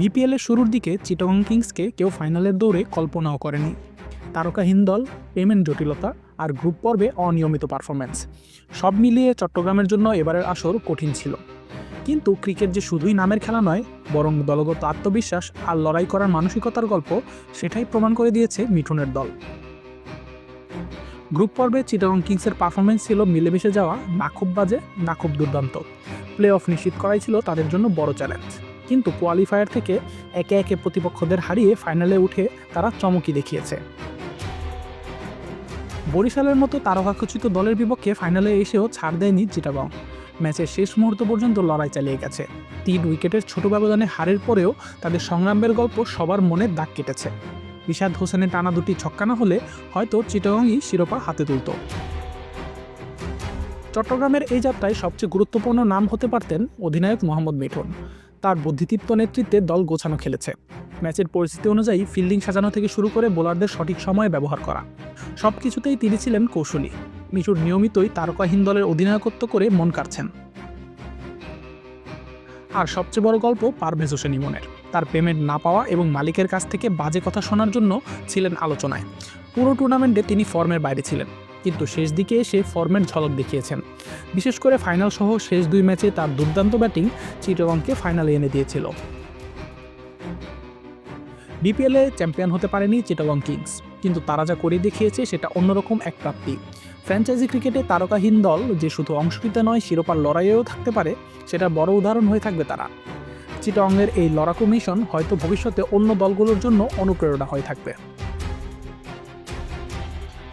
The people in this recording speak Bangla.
বিপিএলের শুরুর দিকে চিটগং কিংসকে কেউ ফাইনালের দৌড়ে কল্পনাও করেনি। তারকাহীন দল পেমেন্ট জটিলতা আর গ্রুপ পর্বে অনিয়মিত পারফরম্যান্স সব মিলিয়ে চট্টগ্রামের জন্য এবারের আসর কঠিন ছিল। কিন্তু ক্রিকেট যে শুধুই নামের খেলা নয়, বরং দলগত আত্মবিশ্বাস আর লড়াই করার মানসিকতার গল্প সেটাই প্রমাণ করে দিয়েছে মিঠুনের দল। গ্রুপ পর্বে চিটাগং কিংসের পারফরমেন্স ছিল মিলেমিশে যাওয়া, না খুব বাজে, না খুব দুর্দান্ত। প্লে অফ নিশ্চিত করাই ছিল তাদের জন্য বড় চ্যালেঞ্জ কিন্তু কোয়ালিফায়ার থেকে একে একে প্রতিপক্ষদের হারিয়ে ফাইনালে উঠে তারা চমকি দেখিয়েছে। বরিশালের মতো তারকাখচিত দলের বিপক্ষে ফাইনালে এসেও ছাড় দেয়নি চিটাগং। ম্যাচের শেষ মুহূর্ত পর্যন্ত লড়াই চালিয়ে গেছে। তিন উইকেটের ছোট ব্যবধানে হারের পরেও তাদের সংগ্রামের গল্প সবার মনে দাগ কেটেছে। বিষাদ হোসেনের টানা দুটি ছক্কা না হলে হয়তো চিটাগংই শিরোপা হাতে তুলত। চট্টগ্রামের এই যাত্রায় সবচেয়ে গুরুত্বপূর্ণ নাম হতে পারতেন অধিনায়ক মোহাম্মদ মিঠুন। তার বুদ্ধিদীপ্ত নেতৃত্বে দল গোছানো খেলেছে। ম্যাচের পরিস্থিতি অনুযায়ী ফিল্ডিং সাজানো থেকে শুরু করে বোলারদের সঠিক সময়ে ব্যবহার করা। সব কিছুতেই তিনি ছিলেন কৌশলী। মিঠুর নিয়মিতই তারকাহীন দলের অধিনায়কত্ব করে মন কাড়ছেন। আর সবচেয়ে বড় গল্প পারভেজ হোসেন ইমনের। তার পেমেন্ট না পাওয়া এবং মালিকের কাছ থেকে বাজে কথা শোনার জন্য ছিলেন আলোচনায়। পুরো টুর্নামেন্টে তিনি ফর্মের বাইরে ছিলেন। কিন্তু শেষ দিকে এসে ফর্মের ঝলক দেখিয়েছেন। বিশেষ করে ফাইনাল সহ শেষ দুই ম্যাচে তার দুর্দান্ত ব্যাটিং চিটগংকে ফাইনালে এনে দিয়েছিল। বিপিএলে চ্যাম্পিয়ন হতে পারেনি চিটাগং কিংস, কিন্তু তারা যা করে দেখিয়েছে সেটা অন্যরকম এক প্রাপ্তি। ফ্র্যাঞ্চাইজি ক্রিকেটে তারকাহীন দল যে শুধু অংশ নয়, শিরোপার লড়াইয়েও থাকতে পারে সেটা বড় উদাহরণ হয়ে থাকবে তারা। চিটংয়ের এই লড়াকু মিশন হয়তো ভবিষ্যতে অন্য দলগুলোর জন্য অনুপ্রেরণা হয়ে থাকবে।